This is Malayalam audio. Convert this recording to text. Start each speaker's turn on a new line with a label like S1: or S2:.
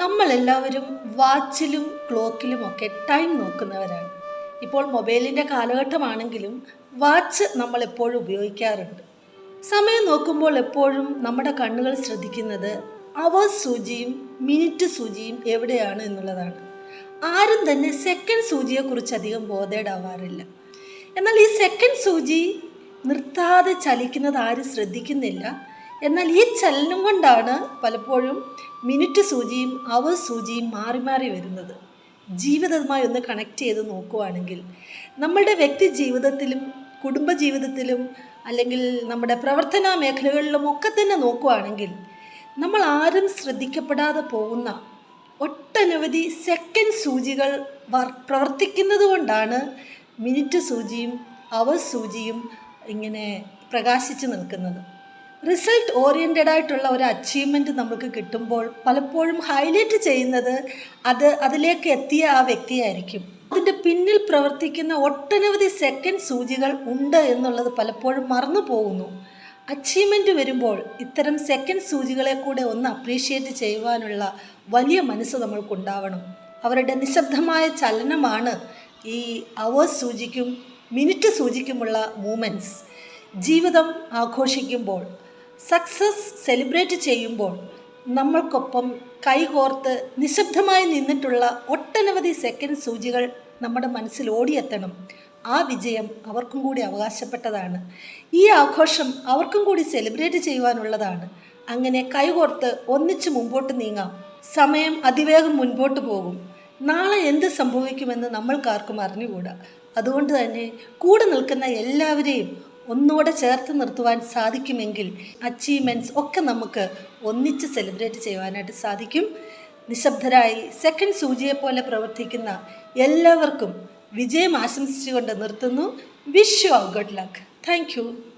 S1: നമ്മളെല്ലാവരും വാച്ചിലും ക്ലോക്കിലും ഒക്കെ ടൈം നോക്കുന്നവരാണ്. ഇപ്പോൾ മൊബൈലിന്റെ കാലഘട്ടമാണെങ്കിലും വാച്ച് നമ്മൾ എപ്പോഴും ഉപയോഗിക്കാറുണ്ട്. സമയം നോക്കുമ്പോൾ എപ്പോഴും നമ്മുടെ കണ്ണുകൾ ശ്രദ്ധിക്കുന്നത് അവർ സൂചിയും മിനിറ്റ് സൂചിയും എവിടെയാണ് എന്നുള്ളതാണ്. ആരും തന്നെ സെക്കൻഡ് സൂചിയെക്കുറിച്ച് അധികം ബോധേഡാവാറില്ല എന്നാൽ ഈ സെക്കൻഡ് സൂചി നിർത്താതെ ചലിക്കുന്നത് ആരും ശ്രദ്ധിക്കുന്നില്ല. എന്നാൽ ഈ ചലനം കൊണ്ടാണ് പലപ്പോഴും മിനിറ്റ് സൂചിയും അവർ സൂചിയും മാറി മാറി വരുന്നത്. ജീവിതവുമായി ഒന്ന് കണക്ട് ചെയ്ത് നോക്കുവാണെങ്കിൽ നമ്മളുടെ വ്യക്തി ജീവിതത്തിലും കുടുംബ ജീവിതത്തിലും അല്ലെങ്കിൽ നമ്മുടെ പ്രവർത്തന മേഖലകളിലും ഒക്കെ തന്നെ നോക്കുവാണെങ്കിൽ നമ്മൾ ആരും ശ്രദ്ധിക്കപ്പെടാതെ പോകുന്ന ഒട്ടനവധി സെക്കൻഡ് സൂചികൾ വർ പ്രവർത്തിക്കുന്നത് കൊണ്ടാണ് മിനിറ്റ് സൂചിയും അവർ സൂചിയും ഇങ്ങനെ പ്രകാശിച്ച് നിൽക്കുന്നത്. റിസൾട്ട് ഓറിയന്റഡ് ആയിട്ടുള്ള ഒരു അച്ചീവ്മെന്റ് നമുക്ക് കിട്ടുമ്പോൾ പലപ്പോഴും ഹൈലൈറ്റ് ചെയ്യുന്നത് അത് അതിലേക്ക് എത്തിയ ആ വ്യക്തിയായിരിക്കും. അതിന്റെ പിന്നിൽ പ്രവർത്തിക്കുന്ന ഒട്ടനവധി സെക്കൻഡ് സൂചികൾ ഉണ്ട് എന്നുള്ളത് പലപ്പോഴും മറന്നു പോകുന്നു. അച്ചീവ്മെന്റ് വരുമ്പോൾ ഇത്തരം സെക്കൻഡ് സൂചികളെ കൂടെ ഒന്ന് അപ്രീഷിയേറ്റ് ചെയ്യുവാനുള്ള വലിയ മനസ്സ് നമ്മൾക്കുണ്ടാവണം. അവരുടെ നിശബ്ദമായ ചലനമാണ് ഈ അവേഴ്സ് സൂചിക്കും മിനിറ്റ് സൂചിക്കുമുള്ള മൂമെന്റ്സ് ജീവിതം ആഘോഷിക്കുമ്പോൾ സക്സസ് സെലിബ്രേറ്റ് ചെയ്യുമ്പോൾ നമ്മൾക്കൊപ്പം കൈകോർത്ത് നിശബ്ദമായി നിന്നിട്ടുള്ള ഒട്ടനവധി സെക്കൻഡ് സൂചികൾ നമ്മുടെ മനസ്സിൽ ഓടിയെത്തണം. ആ വിജയം അവർക്കും കൂടി അവകാശപ്പെട്ടതാണ്. ഈ ആഘോഷം അവർക്കും കൂടി സെലിബ്രേറ്റ് ചെയ്യുവാനുള്ളതാണ്. അങ്ങനെ കൈകോർത്ത് ഒന്നിച്ച് മുമ്പോട്ട് നീങ്ങാം. സമയം അതിവേഗം മുൻപോട്ട് പോകും. നാളെ എന്ത് സംഭവിക്കുമെന്ന് നമ്മൾക്കാർക്കും അറിഞ്ഞുകൂടാ. അതുകൊണ്ട് തന്നെ കൂടെ നിൽക്കുന്ന എല്ലാവരെയും ഒന്നുകൂടെ ചേർത്ത് നിർത്തുവാൻ സാധിക്കുമെങ്കിൽ അച്ചീവ്മെന്റ്സ് ഒക്കെ നമുക്ക് ഒന്നിച്ച് സെലിബ്രേറ്റ് ചെയ്യുവാനായിട്ട് സാധിക്കും. നിശബ്ദരായി സെക്കൻഡ് സൂചിയെപ്പോലെ പ്രവർത്തിക്കുന്ന എല്ലാവർക്കും വിജയം ആശംസിച്ചുകൊണ്ട് നിർത്തുന്നു. Wish you good luck thank